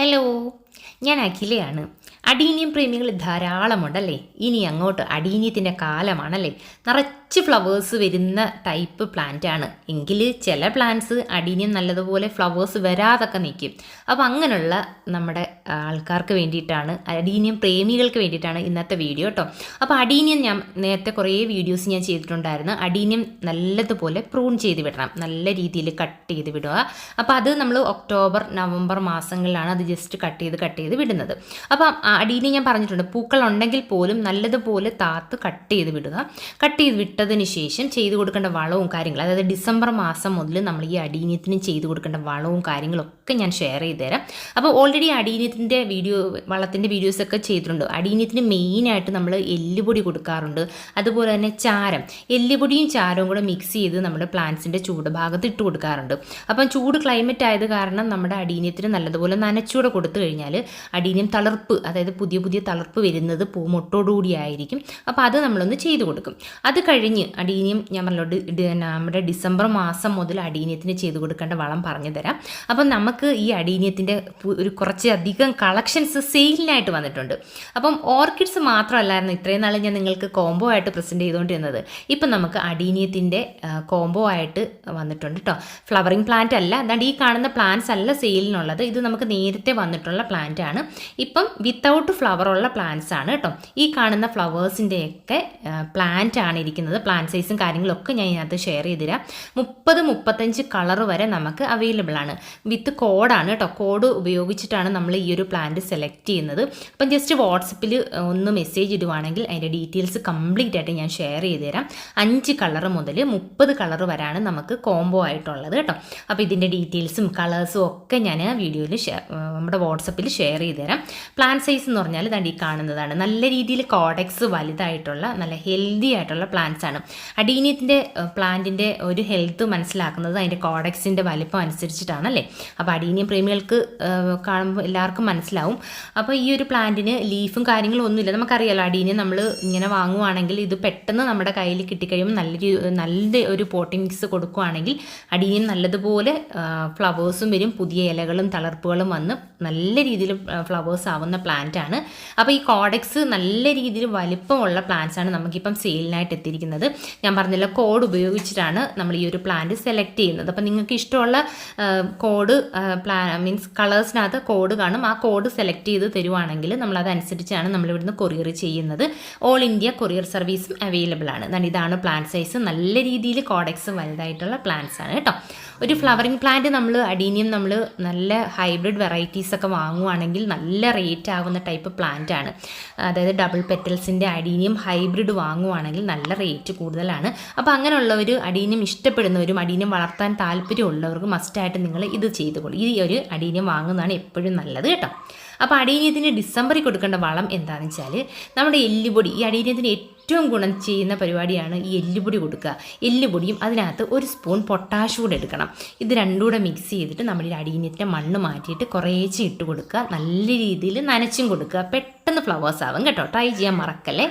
Hello ഞാൻ അഖിലയാണ്. Adenium പ്രേമികൾ ധാരാളമുണ്ടല്ലേ? ഇനി അങ്ങോട്ട് അടീനിയത്തിന്റെ കാലമാണല്ലേ? നിറച്ച് ഫ്ലവേഴ്സ് വരുന്ന ടൈപ്പ് പ്ലാന്റ് ആണ്. എങ്കിൽ ചില പ്ലാന്റ്സ് അടിഞ്ഞും നല്ലതുപോലെ ഫ്ലവേഴ്സ് വരാതൊക്കെ നിൽക്കും അപ്പോൾ അങ്ങനെയുള്ള നമ്മുടെ ആൾക്കാർക്ക് വേണ്ടിയിട്ടാണ് അടീനിയം പ്രേമികൾക്ക് വേണ്ടിയിട്ടാണ് ഇന്നത്തെ വീഡിയോ കേട്ടോ അപ്പോൾ അടീനിയം ഞാൻ നേരത്തെ കുറേ വീഡിയോസ് ഞാൻ ചെയ്തിട്ടുണ്ടായിരുന്നു. അടീനിയം നല്ലതുപോലെ പ്രൂൺ ചെയ്ത് വിടണം. നല്ല രീതിയിൽ കട്ട് ചെയ്ത് വിടുക. അപ്പോൾ അത് നമ്മൾ ഒക്ടോബർ നവംബർ മാസങ്ങളിലാണ് അത് ജസ്റ്റ് കട്ട് ചെയ്ത് കട്ട് ചെയ്ത് വിടുന്നത്. അപ്പോൾ അടീനിയം ഞാൻ പറഞ്ഞിട്ടുണ്ട്. പൂക്കൾ ഉണ്ടെങ്കിൽ പോലും നല്ലതുപോലെ താത്ത് കട്ട് ചെയ്ത് വിടുക. കട്ട് ചെയ്ത് വിട്ടതിന് ശേഷം ചെയ്തു കൊടുക്കേണ്ട വളവും കാര്യങ്ങളും അതായത് ഡിസംബർ മാസം മുതൽ നമ്മൾ ഈ അടീന്യത്തിന് ചെയ്തു കൊടുക്കേണ്ട വളവും കാര്യങ്ങളൊക്കെ ഞാൻ ഷെയർ ചെയ്ത് തരാം. അപ്പോൾ ഓൾറെഡി അടീന്യത്തിന്റെ വീഡിയോ വളത്തിന്റെ വീഡിയോസൊക്കെ ചെയ്തിട്ടുണ്ട്. അടീന്യത്തിന് മെയിനായിട്ട് നമ്മൾ എല്ലുപൊടി കൊടുക്കാറുണ്ട്. അതുപോലെ തന്നെ ചാരം. എല്ലുപൊടിയും ചാരവും കൂടെ മിക്സ് ചെയ്ത് നമ്മുടെ പ്ലാന്റ്സിന്റെ ചൂട് ഭാഗത്ത് ഇട്ട് കൊടുക്കാറുണ്ട്. അപ്പം ചൂട് ക്ലൈമറ്റ് ആയത് കാരണം നമ്മുടെ അടീന്യത്തിന് നല്ലതുപോലെ നനച്ചൂടെ കൊടുത്തു കഴിഞ്ഞാൽ അടീനിയം തളർപ്പ് അതായത് പുതിയ പുതിയ തളർപ്പ് വരുന്നത് പൂമൊട്ടോടുകൂടി ആയിരിക്കും. അപ്പോൾ അത് നമ്മളൊന്ന് ചെയ്തു കൊടുക്കും. അത് കഴിഞ്ഞ് അടീനിയം ഞാൻ പറഞ്ഞല്ലോ നമ്മുടെ ഡിസംബർ മാസം മുതൽ അടീനിയത്തിന് ചെയ്തു കൊടുക്കേണ്ട വളം പറഞ്ഞു തരാം. അപ്പം നമുക്ക് ഈ അടീനിയത്തിന്റെ ഒരു കുറച്ച് അധികം കളക്ഷൻസ് സെയിലിനായിട്ട് വന്നിട്ടുണ്ട്. അപ്പം ഓർക്കിഡ്സ് മാത്രമല്ലായിരുന്നു ഇത്രയും നാൾ ഞാൻ നിങ്ങൾക്ക് കോംബോ ആയിട്ട് പ്രസന്റ് ചെയ്തുകൊണ്ടിരുന്നത്. ഇപ്പം നമുക്ക് അടീനിയത്തിന്റെ കോംബോ ആയിട്ട് വന്നിട്ടുണ്ട് കേട്ടോ ഫ്ലവറിങ് പ്ലാന്റ് അല്ല അതാണ്ട് ഈ കാണുന്ന പ്ലാന്റ്സ് അല്ല സെയിലിനുള്ളത്. ഇത് നമുക്ക് നേരത്തെ വന്നിട്ടുള്ള പ്ലാന്റ് ആണ്. ഇപ്പം വിത്തൗട്ട് ഫ്ലവർ ഉള്ള പ്ലാന്റ്സ് ആണ് കേട്ടോ ഈ കാണുന്ന ഫ്ലവേഴ്സിന്റെയൊക്കെ പ്ലാന്റ് ആണ് ഇരിക്കുന്നത്. പ്ലാന്റ് സൈസും കാര്യങ്ങളൊക്കെ ഞാൻ ഇതിനകത്ത് ഷെയർ ചെയ്തുതരാം. മുപ്പത് മുപ്പത്തഞ്ച് കളർ വരെ നമുക്ക് അവൈലബിൾ ആണ്. വിത്ത് കോഡാണ് കേട്ടോ കോഡ് ഉപയോഗിച്ചിട്ടാണ് നമ്മൾ ഈ ഒരു പ്ലാന്റ് സെലക്ട് ചെയ്യുന്നത്. അപ്പം ജസ്റ്റ് വാട്സപ്പിൽ ഒന്ന് മെസ്സേജ് ഇടുവാണെങ്കിൽ അതിന്റെ ഡീറ്റെയിൽസ് കംപ്ലീറ്റ് ആയിട്ട് ഞാൻ ഷെയർ ചെയ്ത് തരാം അഞ്ച് കളർ മുതൽ മുപ്പത് കളർ വരാണ് നമുക്ക് കോംബോ ആയിട്ടുള്ളത് കേട്ടോ അപ്പോൾ ഇതിന്റെ ഡീറ്റെയിൽസും കളേഴ്സും ഒക്കെ ഞാൻ വീഡിയോയിൽ നമ്മുടെ വാട്സപ്പിൽ ഷെയർ ചെയ്ത് തരാം പ്ലാൻ സൈസ് എന്ന് പറഞ്ഞാൽ ദാണ്ട് ഈ കാണുന്നതാണ്. നല്ല രീതിയിൽ കോഡക്സ് വലുതായിട്ടുള്ള നല്ല ഹെൽത്തി ആയിട്ടുള്ള പ്ലാന്റ്സ് ആണ്. അഡീനിയത്തിന്റെ പ്ലാന്റിന്റെ ഒരു ഹെൽത്ത് മനസ്സിലാക്കുന്നത് അതിന്റെ കോഡക്സിന്റെ വലിപ്പം അനുസരിച്ചിട്ടാണ് അല്ലേ? അപ്പോൾ അഡീനിയം പ്രേമികൾക്ക് കാണുമ്പോൾ എല്ലാവർക്കും മനസ്സിലാവും. അപ്പോൾ ഈ ഒരു പ്ലാന്റിന് ലീഫും കാര്യങ്ങളും ഒന്നുമില്ല. നമുക്കറിയാലോ അഡീനിയം നമ്മൾ ഇങ്ങനെ വാങ്ങുവാണെങ്കിൽ ഇത് പെട്ടെന്ന് നമ്മുടെ കയ്യിൽ കിട്ടിക്കഴിയുമ്പോൾ നല്ല നല്ല ഒരു പോട്ടിംഗ് മിക്സ് കൊടുക്കുവാണെങ്കിൽ അടിയും നല്ലതുപോലെ ഫ്ലവേഴ്സും വരും പുതിയ ഇലകളും തളർപ്പുകളും വന്ന് നല്ല രീതിയിൽ ഫ്ലവേഴ്സ് ആവുന്ന പ്ലാന്റ് ആണ് അപ്പോൾ ഈ കോഡക്സ് നല്ല രീതിയിൽ വലിപ്പമുള്ള പ്ലാന്റ്സ് ആണ് നമുക്കിപ്പം സെയിലിനായിട്ട് എത്തിയിരിക്കുന്നത്. ഞാൻ പറഞ്ഞില്ല കോഡ് ഉപയോഗിച്ചിട്ടാണ് നമ്മൾ ഈ ഒരു പ്ലാന്റ് സെലക്ട് ചെയ്യുന്നത്. അപ്പോൾ നിങ്ങൾക്ക് ഇഷ്ടമുള്ള കോഡ് പ്ലാ മീൻസ് കളേഴ്സിനകത്ത് കോഡ് കാണും. ആ കോഡ് സെലക്ട് ചെയ്ത് തരുവാണെങ്കിൽ നമ്മൾ അതനുസരിച്ചാണ് നമ്മൾ ഇവിടുന്ന് കൊറിയർ ചെയ്യുന്നത്. ഓൾ ഇന്ത്യ കൊറിയർ സർവീസും അവൈലബിൾ ആണ്. ഇതാണ് പ്ലാന്റ് സൈസ് നല്ല രീതിയിൽ കോഡക്സ് വലുതായിട്ടുള്ള പ്ലാന്റ്സ് ആണ് കേട്ടോ. ഒരു ഫ്ലവറിങ് പ്ലാന്റ് നമ്മൾ അഡീനിയം നമ്മൾ നല്ല ഹൈബ്രിഡ് വെറൈറ്റീസ് ഒക്കെ വാങ്ങുവാണെങ്കിൽ നല്ല റേറ്റ് ആകുന്ന ടൈപ്പ് പ്ലാന്റ് ആണ്. അതായത് ഡബിൾ പെറ്റൽസിന്റെ അഡീനിയം ഹൈബ്രിഡ് വാങ്ങുവാണെങ്കിൽ നല്ല റേറ്റ് കൂടുതലാണ്. അപ്പോൾ അങ്ങനെയുള്ളവർ അടീനം ഇഷ്ടപ്പെടുന്നവരും അടീനം വളർത്താൻ താല്പര്യമുള്ളവർക്ക് മസ്റ്റായിട്ട് നിങ്ങൾ ഇത് കൊടുക്കും ഈ ഒരു അടീനം വാങ്ങുന്നതാണ് എപ്പോഴും നല്ലത് കേട്ടോ. അപ്പോൾ അടീനത്തിന് ഡിസംബറിൽ കൊടുക്കേണ്ട വളം എന്താണെന്ന് വെച്ചാൽ നമ്മുടെ എല്ലുപൊടി. ഈ അടീനത്തിന് ഏറ്റവും ഗുണം ചെയ്യുന്ന പരിപാടിയാണ് ഈ എല്ലുപൊടി കൊടുക്കുക. എല്ലുപൊടിയും അതിനകത്ത് ഒരു സ്പൂൺ പൊട്ടാഷ് കൂടെ എടുക്കണം. ഇത് രണ്ടും കൂടെ മിക്സ് ചെയ്തിട്ട് നമ്മുടെ ഈ അടീനിയത്തിന്റെ മണ്ണ് മാറ്റിയിട്ട് കുറേശ്ശെ ഇട്ട് കൊടുക്കുക. നല്ല രീതിയിൽ നനച്ചും കൊടുക്കുക. പെട്ടെന്ന് ഫ്ലവേഴ്സ് ആവും കേട്ടോ. ട്രൈ ചെയ്യാൻ മറക്കല്ലേ?